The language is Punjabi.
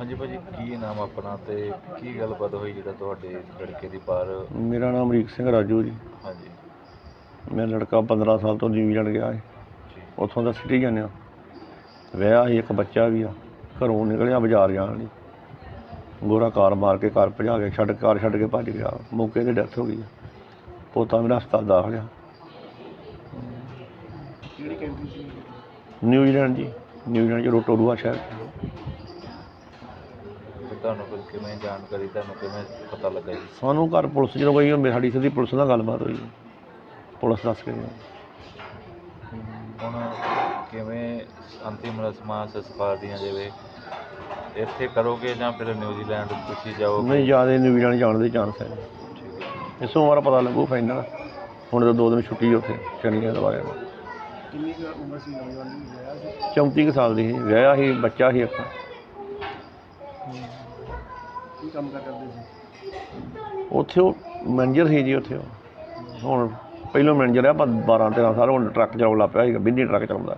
ਹਾਂਜੀ ਭਾਜੀ ਕੀ ਨਾਮ ਆਪਣਾ ਤੇ ਕੀ ਗੱਲਬਾਤ ਹੋਈ ਜਿਹੜਾ ਤੁਹਾਡੇ ਲੜਕੇ ਦੀ ਬਾਹਰ? ਮੇਰਾ ਨਾਮ ਅਮਰੀਕ ਸਿੰਘ ਰਾਜੂ ਜੀ। ਹਾਂਜੀ। ਮੇਰਾ ਲੜਕਾ 15 ਸਾਲ ਤੋਂ ਨਿਊਜ਼ੀਲੈਂਡ ਗਿਆ ਹੈ ਜੀ। ਉੱਥੋਂ ਦਾ ਸਿਟੀਜ਼ਨ ਆ। ਵਿਆਹ ਸੀ ਇੱਕ ਬੱਚਾ ਵੀ ਆ। ਘਰੋਂ ਨਿਕਲਿਆ ਬਾਜ਼ਾਰ ਜਾਣ ਲਈ। ਗੋਰਾ ਕਾਰ ਮਾਰ ਕੇ ਘਰ ਭਜਾ ਕੇ ਛੱਡ ਕਾਰ ਛੱਡ ਕੇ ਭੱਜ ਗਿਆ। ਮੌਕੇ ਤੇ ਡੈਥ ਹੋ ਗਈ ਆ। ਪੋਤਾ ਮੇਰਾ ਹਸਪਤਾਲ ਦਾਖਲ ਆ। ਕਿਹੜੀ ਕੰਟਰੀ ਸੀ? ਨਿਊਜ਼ੀਲੈਂਡ ਜੀ। ਨਿਊਜ਼ੀਲੈਂਡ ਚ ਰੋਟੋਰੂਆ ਸ਼ਹਿਰ। ਤੁਹਾਨੂੰ ਫਿਰ ਕਿਵੇਂ ਜਾਣਕਾਰੀ ਤੁਹਾਨੂੰ ਕਿਵੇਂ ਪਤਾ ਲੱਗਾ ਜੀ? ਸਾਨੂੰ ਘਰ ਪੁਲਿਸ ਜਦੋਂ ਗਈ ਉਹ ਸਾਡੀ ਸਿੱਧੀ ਪੁਲਿਸ ਨਾਲ ਗੱਲਬਾਤ ਹੋਈ। ਪੁਲਿਸ ਦੱਸ ਕੇ ਗਈ। ਹੁਣ ਕਿਵੇਂ ਅੰਤਿਮ ਰਸਮਾਂ ਸੰਸਕਾਰ ਦੀਆਂ ਜਿਵੇਂ ਇੱਥੇ ਕਰੋਗੇ ਜਾਂ ਫਿਰ ਨਿਊਜ਼ੀਲੈਂਡ ਤੁਸੀਂ ਜਾਓਗੇ? ਨਹੀਂ ਜ਼ਿਆਦਾ ਨਿਊਜ਼ੀਲੈਂਡ ਜਾਣ ਦੇ ਚਾਂਸ ਹੈ। ਠੀਕ ਹੈ। ਇਸ ਸੋਮਵਾਰ ਪਤਾ ਲੱਗੂ ਫਾਈਨਲ ਹੁਣ ਤਾਂ ਦੋ ਦਿਨ ਛੁੱਟੀ ਉੱਥੇ ਐਤਵਾਰ ਨੂੰ ਕਿੰਨੀ ਕੁ ਉਮਰ ਸੀ ਨੌਜਵਾਨ ਦੀ? ਵਿਆਹ ਸੀ? 34 ਕੁ ਸਾਲ ਦੀ ਸੀ। ਵਿਆਹਿਆ ਸੀ ਬੱਚਾ ਸੀ ਇੱਕ। ਕੀ ਕੰਮ ਕਰ ਕਰਦੇ ਸੀ? ਉੱਥੇ ਉਹ ਮੈਨੇਜਰ ਸੀ ਜੀ ਉੱਥੇ ਉਹ। ਹੁਣ ਪਹਿਲੋਂ ਮੈਨੇਜਰ ਆ, ਪਰ 12 13 ਸਾਲ ਹੁਣ ਟਰੱਕ ਚਲਾਉਣ ਲੱਗ ਪਿਆ ਸੀਗਾ, ਬਿੰਦੀ ਟਰੱਕ ਚਲਾਉਂਦਾ।